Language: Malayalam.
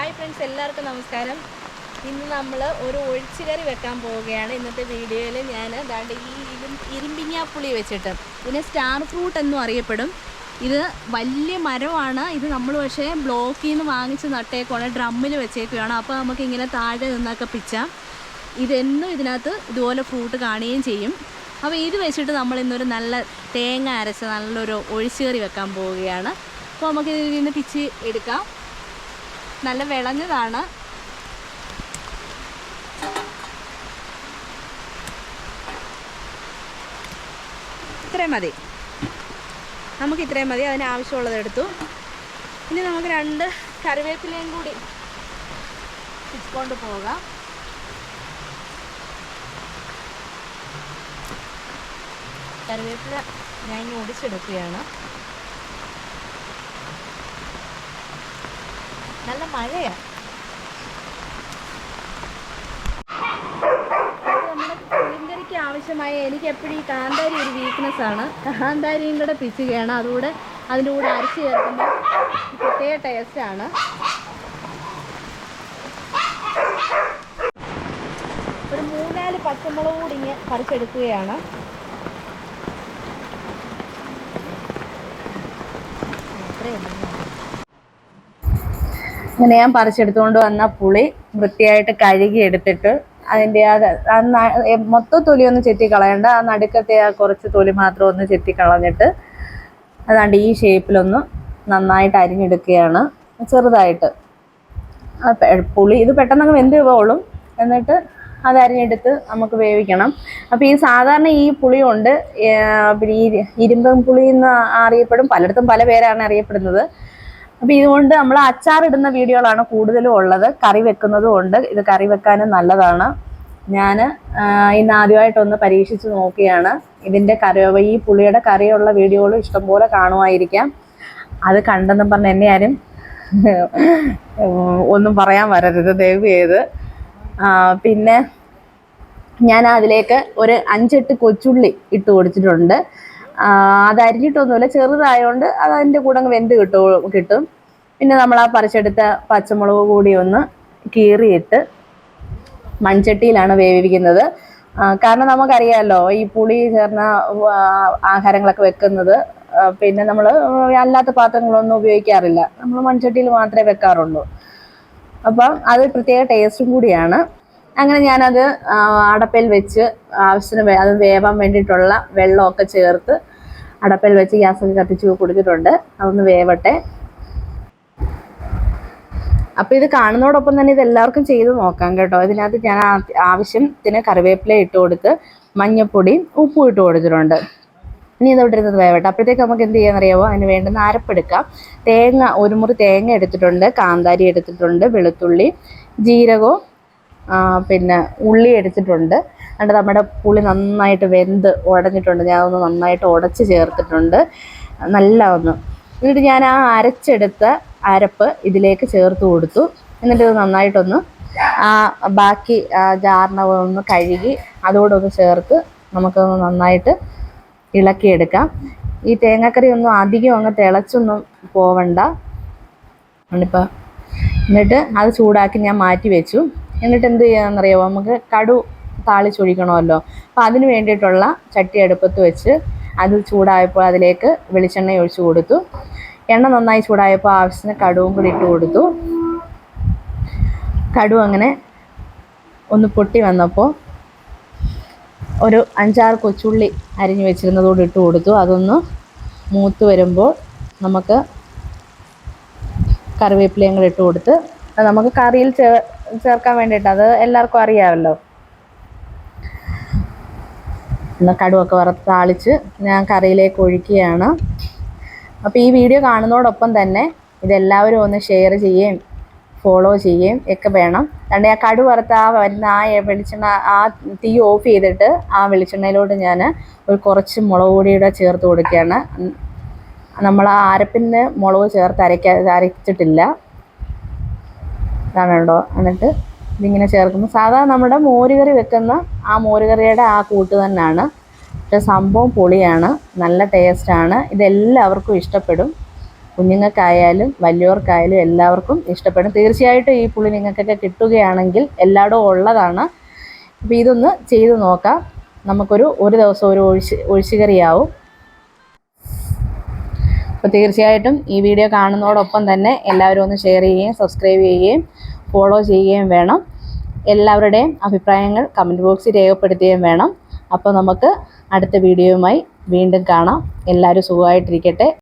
ഹായ് ഫ്രണ്ട്സ് എല്ലാവർക്കും നമസ്കാരം. ഇന്ന് നമ്മൾ ഒരു ഒഴിച്ചുകറി വെക്കാൻ പോവുകയാണ്. ഇന്നത്തെ വീഡിയോയിൽ ഞാൻ ദാണ്ട് ഈ ഇരും ഇരുമ്പിങ്ങാപ്പുളി വെച്ചിട്ട്. ഇതിനെ സ്റ്റാർ ഫ്രൂട്ട് എന്നും അറിയപ്പെടും. ഇത് വലിയ മരമാണ്. ഇത് നമ്മൾ പക്ഷേ ബ്ലോക്കിൽ നിന്ന് വാങ്ങിച്ച് നട്ടേക്കുവാണ് ഡ്രമ്മിൽ വെച്ചേക്കുകയാണ് അപ്പോൾ നമുക്ക് ഇങ്ങനെ താഴെ നിന്നൊക്കെ പിച്ചാം. ഇതെന്നും ഇതിനകത്ത് ഇതുപോലെ ഫ്രൂട്ട് കാണുകയും ചെയ്യും. അപ്പോൾ ഇത് വെച്ചിട്ട് നമ്മൾ ഇന്നൊരു നല്ല തേങ്ങ അരച്ച് നല്ലൊരു ഒഴിച്ചുകറി വെക്കാൻ പോവുകയാണ്. അപ്പോൾ നമുക്ക് ഇതിൽ നിന്ന് പിച്ച് എടുക്കാം. നല്ല വിളഞ്ഞതാണ്. ഇത്രയും മതി. നമുക്ക് ഇത്രയും മതി അതിന് ആവശ്യമുള്ളത് എടുത്തു. ഇനി നമുക്ക് രണ്ട് കറിവേപ്പിലയും കൂടി ഇട്ടുകൊണ്ട് പോകാം. കറിവേപ്പില ഞാൻ ഇനി നല്ല പുളിങ്കറിക്ക് ആവശ്യമായ എനിക്ക് എപ്പോഴും ഈ കാന്താരി ഒരു വീക്ക്നെസ് ആണ്. കാന്താരിയും കൂടെ പിച്ചുകയാണ് അതുകൂടെ അതിന്റെ കൂടെ അരച്ച് ചേർക്കുമ്പോൾ പ്രത്യേക ആണ്. ഒരു മൂന്നാൽ പച്ചമുളക് കൂടി ഇങ്ങനെ പറിച്ചെടുക്കുകയാണ്. അത്രയും അങ്ങനെ ഞാൻ പറിച്ചെടുത്തുകൊണ്ട് വന്ന പുളി വൃത്തിയായിട്ട് കഴുകി എടുത്തിട്ട് അതിന്റെ ആ മൊത്തം തൊലി ഒന്ന് ചെത്തി കളയണ്ട. ആ നടുക്കത്തെ ആ കുറച്ച് തൊലി മാത്രം ഒന്ന് ചെത്തി കളഞ്ഞിട്ട് അതാണ്ട് ഈ ഷേപ്പിലൊന്ന് നന്നായിട്ട് അരിഞ്ഞെടുക്കുകയാണ്. ചെറുതായിട്ട്. പുളി ഇത് പെട്ടെന്ന് വെന്ത് പോളും എന്നിട്ട് അത് അരിഞ്ഞെടുത്ത് നമുക്ക് വേവിക്കണം. അപ്പോൾ ഈ സാധാരണ ഈ പുളി കൊണ്ട് ഏ, പിന്നെ ഈ ഇരുമ്പൻ പുളി എന്ന് അറിയപ്പെടും. പലയിടത്തും പല പേരാണ് അറിയപ്പെടുന്നത്. അപ്പോൾ ഇതുകൊണ്ട് നമ്മൾ അച്ചാർ ഇടുന്ന വീഡിയോകളാണ് കൂടുതലും ഉള്ളത്. കറി വെക്കുന്നതും ഉണ്ട്. ഇത് കറി വെക്കാനും നല്ലതാണ്. ഞാൻ ഇന്ന് ആദ്യമായിട്ടൊന്ന് പരീക്ഷിച്ച് നോക്കിയാണ് ഇതിന്റെ കറി ഈ പുളിയുടെ കറിയുള്ള വീഡിയോകൾ ഇഷ്ടംപോലെ കാണുമായിരിക്കാം. അത് കണ്ടെന്നും പറഞ്ഞ് എന്നെ ആരും ഒന്നും പറയാൻ വരരുത്. ദയവ് ചെയ്ത്. പിന്നെ ഞാൻ അതിലേക്ക് ഒരു അഞ്ചെട്ട് കൊച്ചുള്ളി ഇട്ട് കൊടുത്തിട്ടുണ്ട്. അത് അരിഞ്ഞിട്ടൊന്നുമില്ല. ചെറുതായതുകൊണ്ട് അത് അതിന്റെ കൂടെ അങ്ങ് വെന്ത് കിട്ടും കിട്ടും. പിന്നെ നമ്മൾ ആ പറിച്ചെടുത്ത പച്ചമുളക് കൂടി ഒന്ന് കീറിയിട്ട് മൺചട്ടിയിലാണ് വേവിക്കുന്നത്. കാരണം നമുക്കറിയാമല്ലോ ഈ പുളി ചേർന്ന ആഹാരങ്ങളൊക്കെ വെക്കുന്നത് പിന്നെ നമ്മൾ അല്ലാത്ത പാത്രങ്ങളൊന്നും ഉപയോഗിക്കാറില്ല. നമ്മൾ മൺചട്ടിയിൽ മാത്രമേ വെക്കാറുള്ളൂ. അപ്പം അത് പ്രത്യേക ടേസ്റ്റും കൂടിയാണ്. അങ്ങനെ ഞാനത് അടപ്പയിൽ വെച്ച് ആവശ്യത്തിന് അത് വേവാൻ വേണ്ടിയിട്ടുള്ള വെള്ളമൊക്കെ ചേർത്ത് അടപ്പിൽ വെച്ച് ഗ്യാസൊക്കെ കത്തിച്ച് കൊടുത്തിട്ടുണ്ട്. അതൊന്ന് വേവട്ടെ. അപ്പോൾ ഇത് കാണുന്നതോടൊപ്പം തന്നെ ഇത് എല്ലാവർക്കും ചെയ്ത് നോക്കാം കേട്ടോ. ഇതിനകത്ത് ഞാൻ ആവശ്യത്തിന് കറിവേപ്പില ഇട്ട് കൊടുത്ത് മഞ്ഞപ്പൊടിയും ഉപ്പും ഇട്ട് കൊടുത്തിട്ടുണ്ട്. ഇനി ഇത് ഇട്ടിരുന്നത് വേവട്ടെ. അപ്പോഴത്തേക്ക് നമുക്ക് എന്ത് ചെയ്യാന്നറിയാമോ അതിന് വേണ്ടുന്ന അരപ്പെടുക്കാം തേങ്ങ ഒരു മുറി തേങ്ങ എടുത്തിട്ടുണ്ട്. കാന്താരി എടുത്തിട്ടുണ്ട് വെളുത്തുള്ളി ജീരകവും പിന്നെ ഉള്ളി എടുത്തിട്ടുണ്ട്. എന്നിട്ട് നമ്മുടെ പുളി നന്നായിട്ട് വെന്ത് ഉടഞ്ഞിട്ടുണ്ട്. ഞാൻ ഒന്ന് നന്നായിട്ട് ഉടച്ച് ചേർത്തിട്ടുണ്ട്. നല്ല ഒന്ന്. എന്നിട്ട് ഞാൻ ആ അരച്ചെടുത്ത അരപ്പ് ഇതിലേക്ക് ചേർത്ത് കൊടുത്തു. എന്നിട്ട് ഇത് നന്നായിട്ടൊന്ന് ആ ബാക്കി ആ ഒന്ന് കഴുകി അതോടൊന്ന് ചേർത്ത് നമുക്കൊന്ന് നന്നായിട്ട് ഇളക്കിയെടുക്കാം. ഈ തേങ്ങക്കറി ഒന്നും അധികം അങ്ങ് തിളച്ചൊന്നും പോവണ്ട. എന്നിപ്പോൾ എന്നിട്ട് അത് ചൂടാക്കി ഞാൻ മാറ്റി വെച്ചു. എന്നിട്ട് എന്ത് ചെയ്യാമെന്നറിയാമോ നമുക്ക് കടു താളിച്ചൊഴിക്കണമല്ലോ. അപ്പോൾ അതിന് വേണ്ടിയിട്ടുള്ള ചട്ടി അടുപ്പത്ത് വെച്ച് അത് ചൂടായപ്പോൾ അതിലേക്ക് വെളിച്ചെണ്ണ ഒഴിച്ച് കൊടുത്തു. എണ്ണ നന്നായി ചൂടായപ്പോൾ ആവശ്യത്തിന് കടുവും കൂടി ഇട്ട് കൊടുത്തു. കടു അങ്ങനെ ഒന്ന് പൊട്ടി വന്നപ്പോൾ ഒരു അഞ്ചാറ് കൊച്ചുള്ളി അരിഞ്ഞു വെച്ചിരുന്നതോട് ഇട്ട് കൊടുത്തു. അതൊന്ന് മൂത്ത് വരുമ്പോൾ നമുക്ക് കറിവേപ്പിലയും കൂടെ ഇട്ട് കൊടുത്ത് നമുക്ക് കറിയിൽ ചേർക്കാൻ വേണ്ടിയിട്ട് അത് എല്ലാവർക്കും അറിയാമല്ലോ. കടുവൊക്കെ വറുത്ത് താളിച്ച് ഞാൻ കറിയിലേക്ക് ഒഴിക്കുകയാണ്. അപ്പോൾ ഈ വീഡിയോ കാണുന്നതോടൊപ്പം തന്നെ ഇതെല്ലാവരും ഒന്ന് ഷെയർ ചെയ്യുകയും ഫോളോ ചെയ്യുകയും ഒക്കെ വേണം. അതുകൊണ്ട് ആ കടു വറുത്ത ആ വരുന്ന ആ വെളിച്ചെണ്ണ ആ തീ ഓഫ് ചെയ്തിട്ട് ആ വെളിച്ചെണ്ണയിലോട്ട് ഞാൻ ഒരു കുറച്ച് മുളക് പൊടിയുടെ ചേർത്ത് കൊടുക്കുകയാണ്. നമ്മൾ ആ അരപ്പിന് മുളക് ചേർത്ത് അരയ്ക്ക അരച്ചിട്ടില്ല. അതാണ് കേട്ടോ എന്നിട്ട് ഇതിങ്ങനെ ചേർക്കുമ്പോൾ സാധാ നമ്മുടെ മോരുകറി വെക്കുന്ന ആ മോരുകറിയുടെ ആ കൂട്ട് തന്നെയാണ്. പക്ഷെ സംഭവം പൊളിയാണ്. നല്ല ടേസ്റ്റാണ്. ഇതെല്ലാവർക്കും ഇഷ്ടപ്പെടും. കുഞ്ഞുങ്ങൾക്കായാലും വലിയവർക്കായാലും എല്ലാവർക്കും ഇഷ്ടപ്പെടും. തീർച്ചയായിട്ടും ഈ പുളി നിങ്ങൾക്കൊക്കെ കിട്ടുകയാണെങ്കിൽ എല്ലായിടവും ഉള്ളതാണ്. അപ്പോൾ ഇതൊന്ന് ചെയ്ത് നോക്കാം. നമുക്കൊരു ഒരു ദിവസം ഒരു ഒഴിച്ച് ഒഴിച്ചുകറിയാവും. അപ്പോൾ തീർച്ചയായിട്ടും ഈ വീഡിയോ കാണുന്നതോടൊപ്പം തന്നെ എല്ലാവരും ഒന്ന് ഷെയർ ചെയ്യുകയും സബ്സ്ക്രൈബ് ചെയ്യുകയും ഫോളോ ചെയ്യുകയും വേണം. എല്ലാവരുടെയും അഭിപ്രായങ്ങൾ കമന്റ് ബോക്സിൽ രേഖപ്പെടുത്തുകയും വേണം. അപ്പോൾ നമുക്ക് അടുത്ത വീഡിയോയുമായി വീണ്ടും കാണാം. എല്ലാവരും സുഖമായിട്ടിരിക്കട്ടെ.